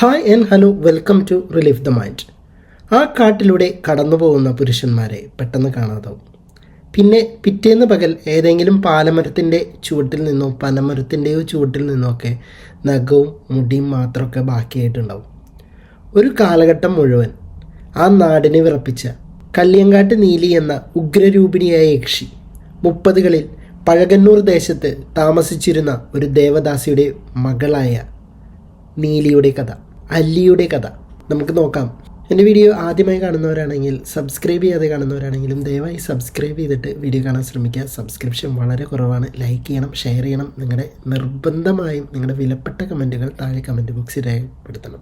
Hi and hello welcome to relief the mind ആ കാട്ടിലൂടെ കടന്നു പോകുന്ന പുരുഷന്മാരെ പെട്ടെന്ന് കാണാതാവും. പിന്നെ പിറ്റേന്ന് പകൽ ഏതെങ്കിലും പാലമരത്തിന്റെ ചുവട്ടിൽ നിന്നോ പനമരത്തിന്റെയോ ചുവട്ടിൽ നിന്നോ ഒക്കെ നഖവും മുടിയും മാത്രമൊക്കെ ബാക്കിയായിട്ടുണ്ടാവും. ഒരു കാലഘട്ടം മുഴുവൻ ആ നാടിനെ വിറപ്പിച്ച കല്യങ്കാട്ട് നീലി എന്ന ഉഗ്രരൂപിണിയായ യക്ഷി മുപ്പതുകളിൽ പഴകന്നൂർ ദേശത്ത് താമസിച്ചിരുന്ന ഒരു ദേവദാസിയുടെ മകളായ നീലിയുടെ കഥ. അല്ലിയുടെ കഥ. നമുക്ക് നോക്കാം. എന്റെ വീഡിയോ ആദ്യമായി കാണുന്നവരാണെങ്കിൽ സബ്സ്ക്രൈബ് ചെയ്യാതെ കാണുന്നവരാണെങ്കിലും ദയവായി സബ്സ്ക്രൈബ് ചെയ്തിട്ട് വീഡിയോ കാണാൻ ശ്രമിക്കുക. സബ്സ്ക്രിപ്ഷൻ വളരെ കുറവാണ്. ലൈക്ക് ചെയ്യണം ഷെയർ ചെയ്യണം. നിങ്ങളുടെ നിർബന്ധമായും നിങ്ങളുടെ വിലപ്പെട്ട കമന്റുകൾ താഴെ കമന്റ് ബോക്സിൽ രേഖപ്പെടുത്തണം.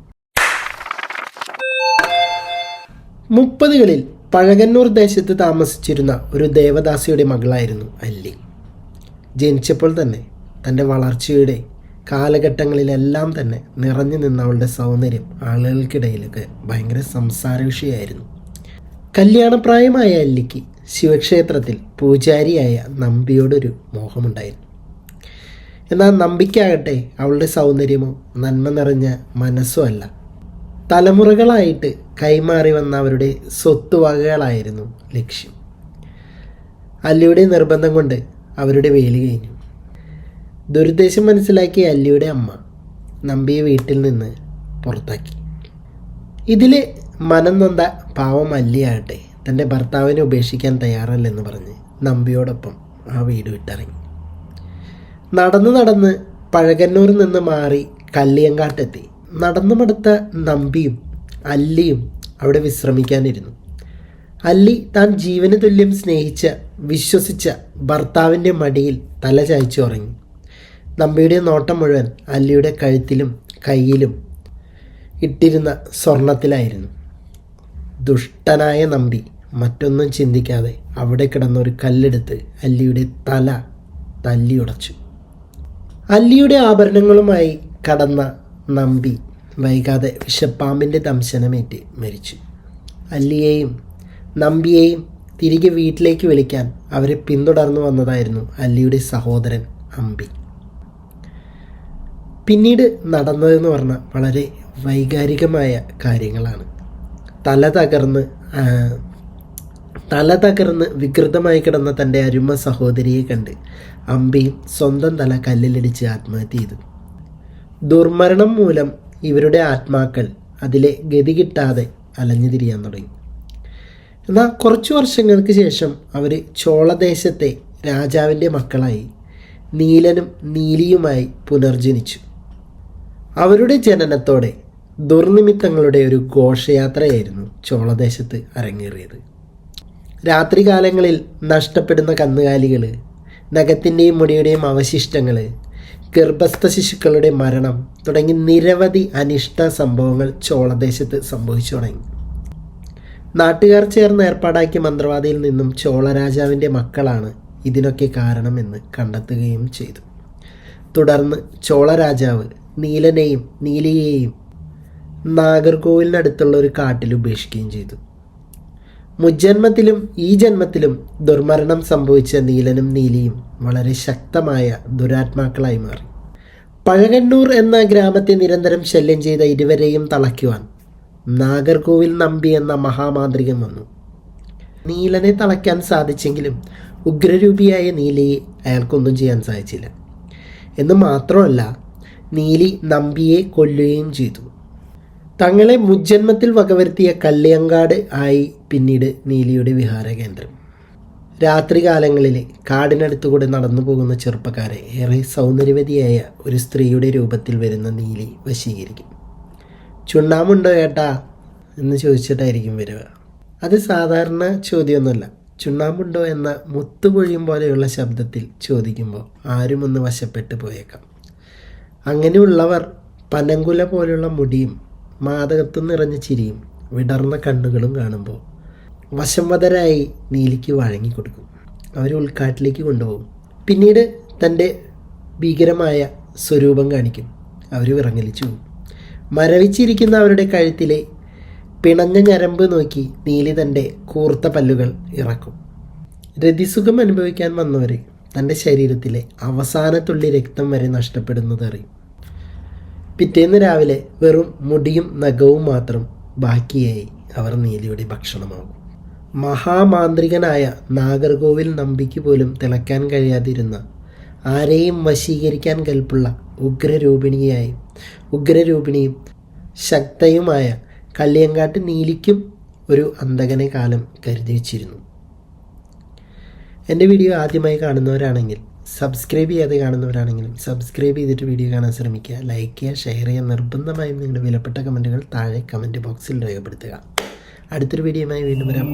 മുപ്പതുകളിൽ പഴകന്നൂർ ദേശത്ത് താമസിച്ചിരുന്ന ഒരു ദേവദാസിയുടെ മകളായിരുന്നു അല്ലി ജനിച്ചപ്പോൾ തന്നെ തന്റെ വളർച്ചയുടെ കാലഘട്ടങ്ങളിലെല്ലാം തന്നെ നിറഞ്ഞു നിന്ന അവളുടെ സൗന്ദര്യം ആളുകൾക്കിടയിലൊക്കെ ഭയങ്കര സംസാര വിഷയമായിരുന്നു കല്യാണപ്രായമായ അല്ലിക്ക് ശിവക്ഷേത്രത്തിൽ പൂജാരിയായ നമ്പിയോടൊരു മോഹമുണ്ടായിരുന്നു. എന്നാൽ നമ്പിക്കാകട്ടെ അവളുടെ സൗന്ദര്യമോ നന്മ നിറഞ്ഞ മനസ്സോ അല്ല. തലമുറകളായിട്ട് കൈമാറി വന്ന അവരുടെ സ്വത്തുവകകളായിരുന്നു ലക്ഷ്യം. അല്ലിയുടെ നിർബന്ധം കൊണ്ട് അവരുടെ വേലി കഴിഞ്ഞു. ദുരുദ്ദേശം മനസ്സിലാക്കിയ അല്ലിയുടെ അമ്മ നമ്പിയെ വീട്ടിൽ നിന്ന് പുറത്താക്കി. ഇതിൽ മനം നൊന്ത പാവം അല്ലിയാകട്ടെ തന്റെ ഭർത്താവിനെ ഉപേക്ഷിക്കാൻ തയ്യാറല്ലെന്ന് പറഞ്ഞ് നമ്പിയോടൊപ്പം ആ വീട് വിട്ടിറങ്ങി. നടന്ന് നടന്ന് പഴകന്നൂരിൽ നിന്ന് മാറി കല്ലിയങ്കാട്ടെത്തി. നടന്നു മടുത്ത നമ്പിയും അല്ലിയും അവിടെ വിശ്രമിക്കാനിരുന്നു. അല്ലി താൻ ജീവന് തുല്യം സ്നേഹിച്ച വിശ്വസിച്ച ഭർത്താവിന്റെ മടിയിൽ തല ചായ്ച്ചു ഉറങ്ങി. നമ്പിയുടെ നോട്ടം മുഴുവൻ അല്ലിയുടെ കഴുത്തിലും കയ്യിലും ഇട്ടിരുന്ന സ്വർണത്തിലായിരുന്നു. ദുഷ്ടനായ നമ്പി മറ്റൊന്നും ചിന്തിക്കാതെ അവിടെ കിടന്നൊരു കല്ലെടുത്ത് അല്ലിയുടെ തല തല്ലിയുടച്ചു. അല്ലിയുടെ ആഭരണങ്ങളുമായി കടന്ന നമ്പി വൈകാതെ വിഷപ്പാമ്പിന്റെ ദംശനമേറ്റ് മരിച്ചു. അല്ലിയെയും നമ്പിയെയും തിരികെ വീട്ടിലേക്ക് വിളിക്കാൻ അവരെ പിന്തുടർന്നു വന്നതായിരുന്നു അല്ലിയുടെ സഹോദരൻ അമ്പി. പിന്നീട് നടന്നതെന്ന് പറഞ്ഞാൽ വളരെ വൈകാരികമായ കാര്യങ്ങളാണ്. തല തകർന്ന് തല തകർന്ന് വികൃതമായി കിടന്ന തന്റെ അരുമ സഹോദരിയെ കണ്ട് അമ്പിയും സ്വന്തം തല കല്ലിലടിച്ച് ആത്മഹത്യ ചെയ്തു. ദുർമരണം മൂലം ഇവരുടെ ആത്മാക്കൾ അതിലെ ഗതി കിട്ടാതെ അലഞ്ഞു തിരിയാൻ തുടങ്ങി. എന്നാൽ കുറച്ചു വർഷങ്ങൾക്ക് ശേഷം അവർ ചോളദേശത്തെ രാജാവിന്റെ മക്കളായി നീലനും നീലിയുമായി പുനർജനിച്ചു. അവരുടെ ജനനത്തോടെ ദുർനിമിത്തങ്ങളുടെ ഒരു ഘോഷയാത്രയായിരുന്നു ചോളദേശത്ത് അരങ്ങേറിയത്. രാത്രികാലങ്ങളിൽ നഷ്ടപ്പെടുന്ന കന്നുകാലികൾ നഖത്തിന്റെയും മുടിയുടെയും അവശിഷ്ടങ്ങൾ ഗർഭസ്ഥ ശിശുക്കളുടെ മരണം തുടങ്ങി നിരവധി അനിഷ്ട സംഭവങ്ങൾ ചോളദേശത്ത് സംഭവിച്ചു തുടങ്ങി. നാട്ടുകാർ ചേർന്ന് ഏർപ്പാടാക്കിയ മന്ത്രവാദിയിൽ നിന്നും ചോളരാജാവിന്റെ മക്കളാണ് ഇതിനൊക്കെ കാരണമെന്ന് കണ്ടെത്തുകയും ചെയ്തു. തുടർന്ന് ചോളരാജാവ് നീലനെയും നീലയെയും നാഗർകോവിലിനടുത്തുള്ള ഒരു കാട്ടിൽ ഉപേക്ഷിക്കുകയും ചെയ്തു. മുജ്ജന്മത്തിലും ഈ ജന്മത്തിലും ദുർമരണം സംഭവിച്ച നീലനും നീലിയും വളരെ ശക്തമായ ദുരാത്മാക്കളായി മാറി. പഴകന്നൂർ എന്ന ഗ്രാമത്തെ നിരന്തരം ശല്യം ചെയ്ത ഇരുവരെയും തളയ്ക്കുവാൻ നാഗർകോവിൽ നമ്പി എന്ന മഹാമാന്ത്രികൻ വന്നു. നീലനെ തളയ്ക്കാൻ സാധിച്ചെങ്കിലും ഉഗ്രരൂപിയായ നീലയെ അയാൾക്കൊന്നും ചെയ്യാൻ സാധിച്ചില്ല. എന്ന് മാത്രമല്ല നീലി നമ്പിയെ കൊല്ലുകയും ചെയ്തു. തങ്ങളെ മുജ്ജന്മത്തിൽ വകവരുത്തിയ കല്ലിയങ്കാട് ആയി പിന്നീട് നീലിയുടെ വിഹാര കേന്ദ്രം രാത്രികാലങ്ങളിൽ കാടിനടുത്തുകൂടെ നടന്നു പോകുന്ന ചെറുപ്പക്കാരെ ഏറെ സൗന്ദര്യവതിയായ ഒരു സ്ത്രീയുടെ രൂപത്തിൽ വരുന്ന നീലി വശീകരിക്കും. ചുണ്ണാമുണ്ടോ ഏട്ടാ? എന്ന് ചോദിച്ചിട്ടായിരിക്കും വരിക. അത് സാധാരണ ചോദ്യമൊന്നുമല്ല. ചുണ്ണാമ്പുണ്ടോ എന്ന മുത്തുപൊഴിയും പോലെയുള്ള ശബ്ദത്തിൽ ചോദിക്കുമ്പോൾ ആരും ഒന്ന് വശപ്പെട്ടു പോയേക്കാം. അങ്ങനെയുള്ളവർ പനങ്കുല പോലുള്ള മുടിയും മാതകത്വം നിറഞ്ഞ ചിരിയും വിടർന്ന കണ്ണുകളും കാണുമ്പോൾ വശംവതരായി നീലിക്ക് വഴങ്ങിക്കൊടുക്കും അവർ ഉൾക്കാട്ടിലേക്ക് കൊണ്ടുപോകും. പിന്നീട് തന്റെ ഭീകരമായ സ്വരൂപം കാണിക്കും. അവർ വിറങ്ങലിച്ചു പോകും. മരവിച്ചിരിക്കുന്ന അവരുടെ കഴുത്തിലെ പിണഞ്ഞ ഞരമ്പ് നോക്കി നീലി തന്റെ കൂർത്ത പല്ലുകൾ ഇറക്കും. രതിസുഖം അനുഭവിക്കാൻ വന്നവർ തന്റെ ശരീരത്തിലെ അവസാന തുള്ളി രക്തം വരെ നഷ്ടപ്പെടുന്നത് അറിയും. പിറ്റേന്ന് രാവിലെ വെറും മുടിയും നഖവും മാത്രം ബാക്കിയായി അവർ നീലിയുടെ ഭക്ഷണമാകും. മഹാമാന്ത്രികനായ നാഗർകോവിൽ നമ്പിക്ക് പോലും തിളക്കാൻ കഴിയാതിരുന്ന ആരെയും വശീകരിക്കാൻ കൽപ്പുള്ള ഉഗ്രരൂപിണിയായി ഉഗ്രരൂപിണിയും ശക്തയുമായ കള്ളിയങ്കാട്ട് നീലിക്കും ഒരു അന്തകനെ കാലം കരുതി വച്ചിരുന്നു. എന്റെ വീഡിയോ ആദ്യമായി കാണുന്നവരാണെങ്കിൽ സബ്സ്ക്രൈബ് ചെയ്യാതെ കാണുന്നവരാണെങ്കിലും സബ്സ്ക്രൈബ് ചെയ്തിട്ട് വീഡിയോ കാണാൻ ശ്രമിക്കുക. ലൈക്ക് ചെയ്യുക ഷെയർ ചെയ്യുക നിർബന്ധമായും നിങ്ങളുടെ വിലപ്പെട്ട കമന്റുകൾ താഴെ കമന്റ് ബോക്സിൽ രേഖപ്പെടുത്തുക. അടുത്തൊരു വീഡിയോയുമായി വീണ്ടും വരാം.